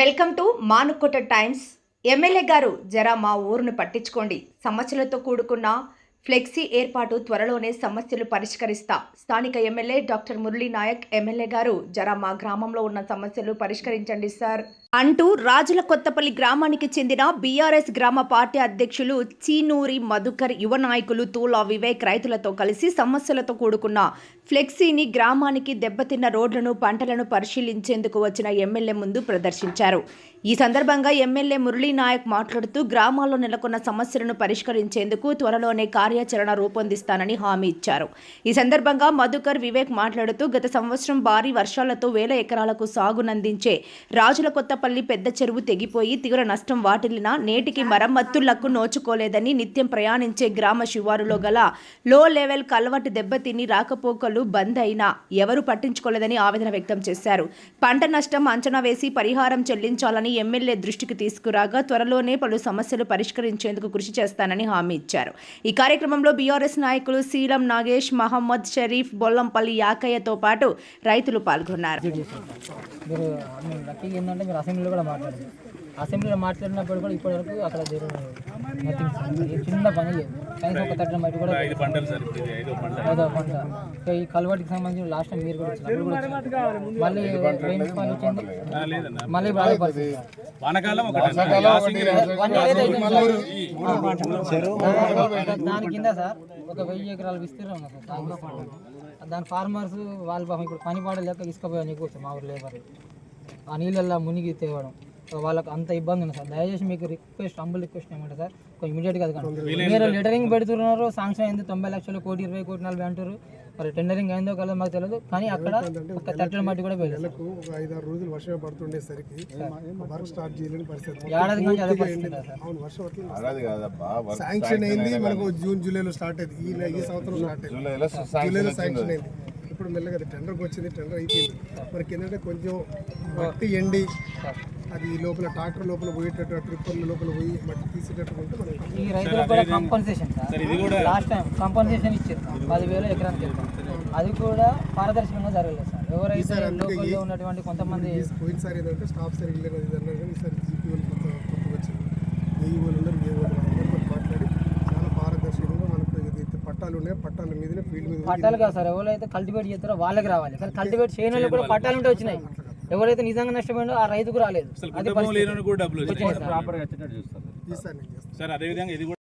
Welcome to Manukota Times. MLA గారు జరా మా ఊరును పట్టించుకోండి. సమస్యలతో కూడుకున్న ఫ్లెక్సీ ఏర్పాటు త్వరలోనే సమస్యలు పరిష్కరిస్తా. స్థానిక MLA doctor Murali Naik MLA గారు జరా మా గ్రామంలో ఉన్న సమస్యలు పరిష్కరించండి సార్. అంటూ రాజుల కొత్తపల్లి గ్రామానికి చెందిన బీఆర్ఎస్ గ్రామ పార్టీ అధ్యక్షులు చీనూరి మధుకర్ యువ నాయకులు తూలా వివేక్ రైతులతో కలిసి సమస్యలతో కూడుకున్న ఫ్లెక్సీని గ్రామానికి దెబ్బతిన్న రోడ్లను పంటలను పరిశీలించేందుకు వచ్చిన ఎమ్మెల్యే ముందు ప్రదర్శించారు. ఈ సందర్భంగా ఎమ్మెల్యే మురళీ నాయక్ మాట్లాడుతూ గ్రామాల్లో నెలకొన్న సమస్యలను పరిష్కరించేందుకు త్వరలోనే కార్యాచరణ రూపొందిస్తానని హామీ ఇచ్చారు. ఈ సందర్భంగా మధుకర్ వివేక్ మాట్లాడుతూ గత సంవత్సరం భారీ వర్షాలతో వేల ఎకరాలకు సాగునందించే రాజుల కొత్తపల్లి పెద్ద చెరువు తెగిపోయి తీవ్ర నష్టం వాటిల్లినా నేటికి మరమ్మత్తులకు నోచుకోలేదని నిత్యం ప్రయాణించే గ్రామ శివారులో గల లో లెవెల్ కలవటి దెబ్బతిని రాకపోకలు బంద్ అయినా ఎవరు పట్టించుకోలేదని ఆవేదన వ్యక్తం చేశారు. పంట నష్టం అంచనా వేసి పరిహారం చెల్లించాలని ఎమ్మెల్యే దృష్టికి తీసుకురాగా త్వరలోనే పలు సమస్యలు పరిష్కరించేందుకు కృషి చేస్తానని హామీ ఇచ్చారు. ఈ కార్యక్రమంలో బీఆర్ఎస్ నాయకులు సీలం నాగేష్ మహమ్మద్ షరీఫ్ బొల్లంపల్లి యాకయ్యతో పాటు రైతులు పాల్గొన్నారు. అసెంబ్లీలో మాట్లాడినప్పుడు కూడా ఇప్పటివరకు అక్కడ జరు నథింగ్ ఏ చిన్న పని లేదు. కనీసం ఒక తట్టిన మట్టి కూడా ఐదు పంట. ఈ కలవాటికి సంబంధించిన లాస్ట్ టైం మీరు కూడా వచ్చినప్పుడు. మళ్ళీ రెయిన్ వచ్చింది? మళ్ళీ దాని- దాని కింద సార్ ఒక వెయ్యి ఎకరాల విస్తీర్ణం ఉంది సార్ దాని ఫార్మర్స్ వాళ్ళు పాపం ఇప్పుడు పని పాడలేక ఇసుకపోయాను ఎక్కువ మా ఊరు లేబర్. ఆ నీళ్ళల్లో మునిగి తేవడం. వాళ్ళకి అంత ఇబ్బంది ఉంది సార్. దయచేసి మీకు రిక్వెస్ట్ అంబుల్ రిక్వెస్ట్ ఏమంటారు సార్? కొంచెం ఇమీడియట్గా అది మీరు లెటరింగ్ పెడుతున్నారు సాంక్షన్ అయింది తొంభై లక్షలు కోటి ఇరవై కోటి నలభై అంటారు. మరి టెండరింగ్ అయిందో కలదో మాకు తెలియదు కానీ అక్కడ ఒక తట్టల మట్టి కూడా పోయింది నెలకు ఒక ఐదారు రోజులు వర్షం పడుతుండేసరికి వర్క్ స్టార్ట్ చేయలేని పరిస్థితి. ఏడాది నుంచి అదే అవును వర్షం శాంక్షన్ అయింది మనకు జూన్ జూలైలో స్టార్ట్ అయింది. ఈ ఈ సంవత్సరం స్టార్ట్ అయింది. జూలైలో శాంక్షన్ అయింది. ఇప్పుడు మెల్లగా అది టెండర్కి వచ్చింది టెండర్ అయిపోయింది. మనకి ఏంటంటే కొంచెం మట్టి ఎండి అది లోపల ట్రాక్టర్ లోపల పోయేటట్టు ట్రిప్పర్ల లోపల పోయి మట్టి తీసేటట్టు ఉంటే మనకి ఈ రైతులకు కూడా compensation sir. Last time compensation ఇచ్చారు పదివేలు ఎకరానికి వెళ్తాం అది కూడా పారదర్శకంగా జరగలేదు సార్. ఎవరైతే లోకల్లో ఉన్నటువంటి కొంతమంది పోయినసారి ఏంటంటే స్టాఫ్ సరిగ్గా లేదు ఇది అన్నారు కానీ ఈసారి జీపీ వాళ్ళు కొత్త కొత్తగా వచ్చింది. ఏ వాళ్ళు ఉన్నారు ఏ వాళ్ళు అందరితో మాట్లాడి చాలా పారదర్శకంగా మనకు ఏదైతే పట్టాలు ఉన్నాయో పట్టాల మీదనే ఫీల్డ్ మీద పట్టాలు కాదు సార్ ఎవరైతే కల్టివేట్ చేస్తారో వాళ్ళకి రావాలి. కానీ కల్టివేట్ చేయని కూడా పట్టాలు ఉంటే వచ్చినాయి. ఎవరైతే నిజంగా నష్టపోయిందో ఆ రైతుకు రాలేదు. ఈసారి నేను చేస్తాను. సార్ అదేవిధంగా ఇది కూడా